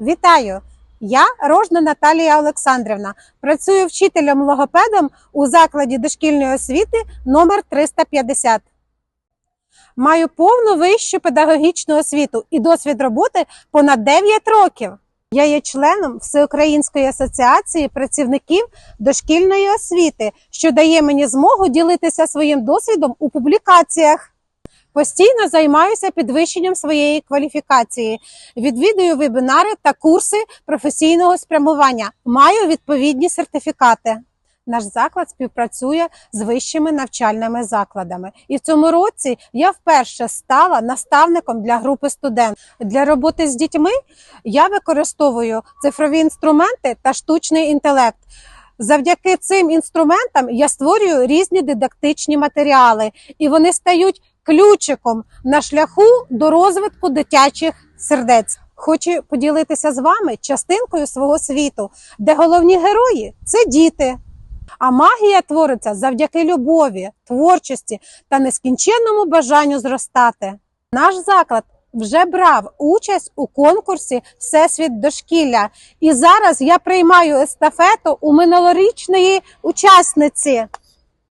Вітаю! Я Рожна Наталія Олександрівна. Працюю вчителем логопедом у закладі дошкільної освіти номер 350. Маю повну вищу педагогічну освіту і досвід роботи понад 9 років. Я є членом Всеукраїнської асоціації працівників дошкільної освіти, що дає мені змогу ділитися своїм досвідом у публікаціях. Постійно займаюся підвищенням своєї кваліфікації, відвідую вебінари та курси професійного спрямування. Маю відповідні сертифікати. Наш заклад співпрацює з вищими навчальними закладами, і в цьому році я вперше стала наставником для групи студент. Для роботи з дітьми я використовую цифрові інструменти та штучний інтелект. Завдяки цим інструментам я створюю різні дидактичні матеріали, і вони стають ключиком на шляху до розвитку дитячих сердець. Хочу поділитися з вами частинкою свого світу, де головні герої це діти. А магія твориться завдяки любові, творчості та нескінченному бажанню зростати. Наш заклад вже брав участь у конкурсі Всесвіт дошкілля, і зараз я приймаю естафету у минулорічної учасниці.